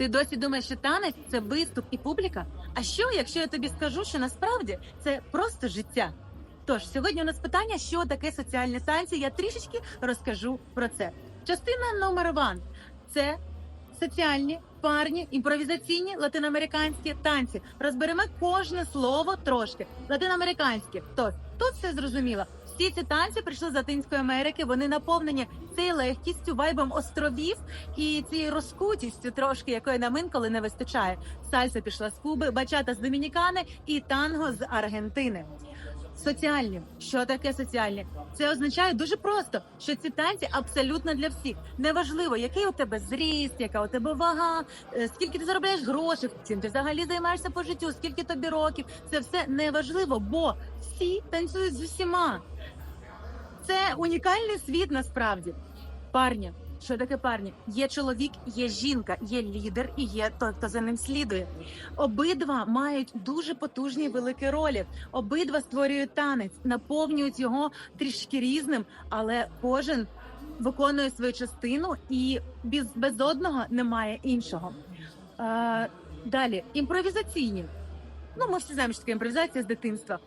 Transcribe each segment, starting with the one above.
Ти досі думаєш, що танець це виступ і публіка? А що, якщо я тобі скажу, що насправді це просто життя? Тож сьогодні у нас питання, що таке соціальні танці. Я трішечки розкажу про це. Частина номер ван це соціальні, парні, імпровізаційні латиноамериканські танці. Розберемо кожне слово трошки. Латиноамериканські. Тож тут все зрозуміло. Всі ці танці прийшли з Латинської Америки. Вони наповнені цією легкістю, вайбом островів і цією розкутістю, трошки якої нам інколи не вистачає. Сальса пішла з Куби, бачата з Домінікани і танго з Аргентини. Соціальні, що таке соціальні? Це означає дуже просто, що ці танці абсолютно для всіх. Неважливо, який у тебе зріст, яка у тебе вага, е, скільки ти заробляєш грошей, чим ти взагалі займаєшся по життю, скільки тобі років. Це все неважливо, бо всі танцюють з усіма. Це унікальний світ насправді. Парні, що таке парні? Є чоловік, є жінка, є лідер і є той, хто за ним слідує. Обидва мають дуже потужні великі ролі. Обидва створюють танець, наповнюють його трішки різним, але кожен виконує свою частину, і без, без одного немає іншого. Е, далі імпровізаційні. Ну, ми всі знаємо, що таке імпровізація з дитинства.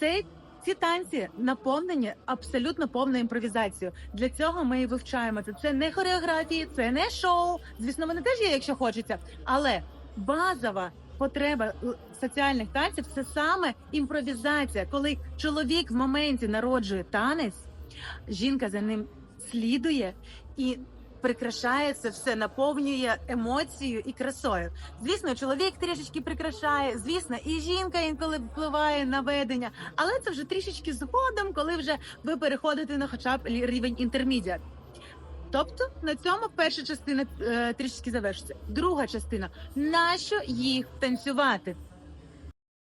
Це ці танці наповнені абсолютно повною імпровізацією. Для цього ми і вивчаємо це. Це не хореографії, це не шоу. Звісно, вони теж є, якщо хочеться, але базова. Потреба соціальних танців це саме імпровізація, коли чоловік в моменті народжує танець, жінка за ним слідує і прикрашає це все, наповнює емоцією і красою. Звісно, чоловік трішечки прикрашає, звісно, і жінка інколи впливає на ведення, але це вже трішечки згодом, коли вже ви переходите на хоча б рівень інтермідіат. Тобто на цьому перша частина е, трішки завершиться. Друга частина нащо їх танцювати?